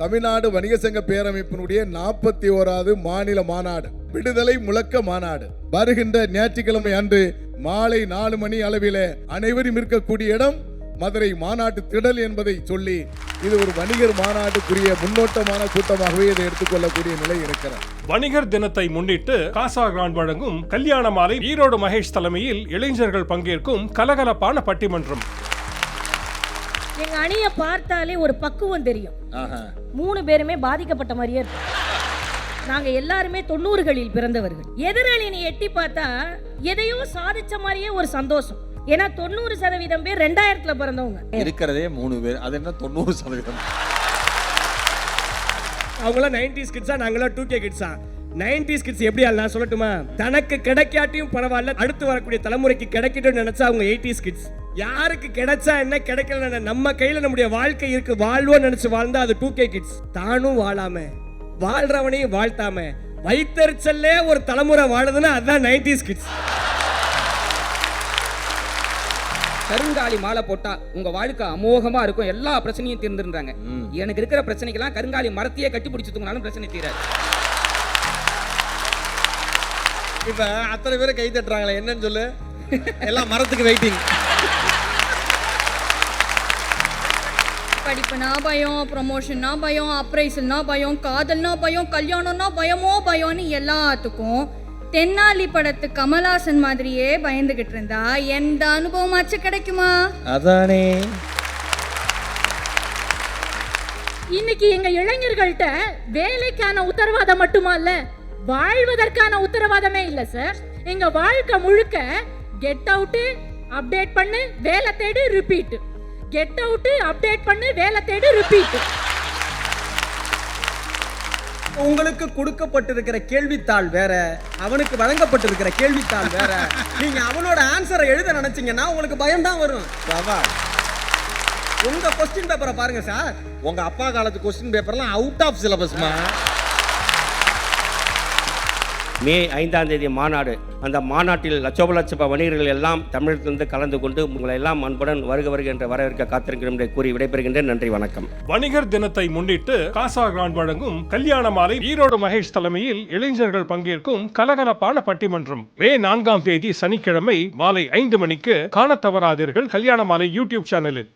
தமிழ்நாடு வணிக சங்க பேரமைப்பினுடைய நாற்பத்தி ஓராவது மாநில மாநாடு விடுதலை முழக்க மாநாடு. வருகின்ற ஞாயிற்றுக்கிழமை அன்று மாலை நாலு மணி அளவிலே அனைவரும் இருக்கக்கூடிய இடம் மதுரை மாநாட்டு திடல் என்பதை சொல்லி இது ஒரு வணிகர் மாநாட்டுக்குரிய முன்னோட்டமான கூட்டமாகவே இதை எடுத்துக்கொள்ளக்கூடிய நிலை இருக்கிறது. வணிகர் தினத்தை முன்னிட்டு காசா கிராண்ட் வழங்கும் கல்யாண மாலை ஈரோடு மகேஷ் தலைமையில் இளைஞர்கள் பங்கேற்கும் கலகலப்பான பட்டிமன்றம். எங்க அணியை பார்த்தாலே ஒரு பக்குவம் தெரியும். மூணு பேருமே பாதிக்கப்பட்ட மாதிரியே இருக்கும். நாங்க எல்லாருமே தொண்ணூறுகளில் பிறந்தவர்கள். எதிராளினை எட்டி பார்த்தா எதையோ சாதிச்ச மாதிரியே ஒரு சந்தோஷம். ஏன்னா தொண்ணூறு சதவீதம் பேர் ரெண்டாயிரத்துல பிறந்தவங்க. இருக்கிறதே மூணு பேர். அது என்ன தொண்ணூறு சதவீதம்? அவங்களாம் நைன்டிஸ் கிட்ஸா நாங்களாம் டூ கே கிட்ஸா நைன்டிஸ் கிட்ஸ் எப்படி நான் சொல்லட்டுமா? தனக்கு கிடைக்காட்டியும் பரவாயில்ல அடுத்து வரக்கூடிய தலைமுறைக்கு கிடைக்கட்டும்னு நினைச்சா அவங்க எயிட்டிஸ் கிட்ஸ் யாருக்கு கிடைச்சா என்ன கிடைக்கல நம்ம கையில நம்முடைய வாழ்க்கை இருக்கு வாழ்வோம் நினைச்சு வாழ்ந்தா அது டூ கே கிட்ஸ் தானும் வாழாம வாழ்றவனையும் வாழ்த்தாம வைத்தறிச்சல்லே ஒரு தலைமுறை வாழுதுன்னா அதுதான் நைன்டிஸ் கிட்ஸ் கருங்காலி மாலை போட்டா உங்க வாழ்க்கை அமோகமா இருக்கும் எல்லா பிரச்சனையும் தீர்ந்துன்றாங்க எனக்கு இருக்கிற பிரச்சனைக்கெல்லாம் கருங்காலி மரத்தையே கட்டி பிடிச்சி தூங்கினாலும் பிரச்சனை தீராது. இப்ப அத்தனை பேரை கை தட்டுறாங்களே என்னன்னு சொல்லு. எல்லாம் மரத்துக்கு வெயிட்டிங் படிப்புனா பயம் ப்ரமோஷன்னா பயம் அப்ரைசல்னா பயம் காதல்னா பயம் கல்யாணம்னா பயமோ பயம்னு எல்லாத்துக்கும் தென்னாலி படத்து கமலாசன் மாதிரியே பயந்துகிட்டு இருந்தா எந்த அனுபவமாச்சும் கிடைக்குமா? அதானே. இன்னைக்கு எங்க இளைஞர்கள்ட்ட வேலைக்கான உத்தரவாதம் மட்டுமா இல்ல வாழ்வதற்கான உத்தரவாதமே இல்ல சார் எங்க வாழ்க்கை முழுக்க கெட் அவுட் அப்டேட் பண்ணு வேலை தேடு ரிப்பீட் கெட் அவுட் அப்டேட் பண்ணு வேலை தேடு ரிப்பீட் உங்களுக்கு கொடுக்கப்பட்டிருக்கிற கேள்வித்தாள் வேற அவனுக்கு வழங்கப்பட்டிருக்கிற கேள்வித்தாள் வேற. நீங்க அவனோட ஆன்சரை எழுத நினைச்சீங்கன்னா உங்களுக்கு பயம் தான் வரும் உங்க கொஸ்டின் பேப்பரை பாருங்க சார் உங்க அப்பா காலத்து கொஸ்டின் பேப்பர்லாம் அவுட் ஆஃப் சிலபஸ்மா மே ஐந்தாம் தேதி மாநாடு. அந்த மாநாட்டில் லட்சோப லட்ச வணிகர்கள் எல்லாம் தமிழகத்திலிருந்து கலந்து கொண்டு உங்களை எல்லாம் அன்புடன் வருக வருக என்று வரவேற்க காத்திருக்கிறோம் என்று கூறி விடைபெறுகின்றேன். நன்றி வணக்கம். வணிகர் தினத்தை முன்னிட்டு காசா கிராண்ட் வழங்கும் கல்யாண மாலை ஈரோடு மகேஷ் தலைமையில் இளைஞர்கள் பங்கேற்கும் கலகலப்பான பட்டிமன்றம். மே நான்காம் தேதி சனிக்கிழமை மாலை ஐந்து மணிக்கு காண தவறாதீர்கள் கல்யாண மாலை யூடியூப் சேனலில்.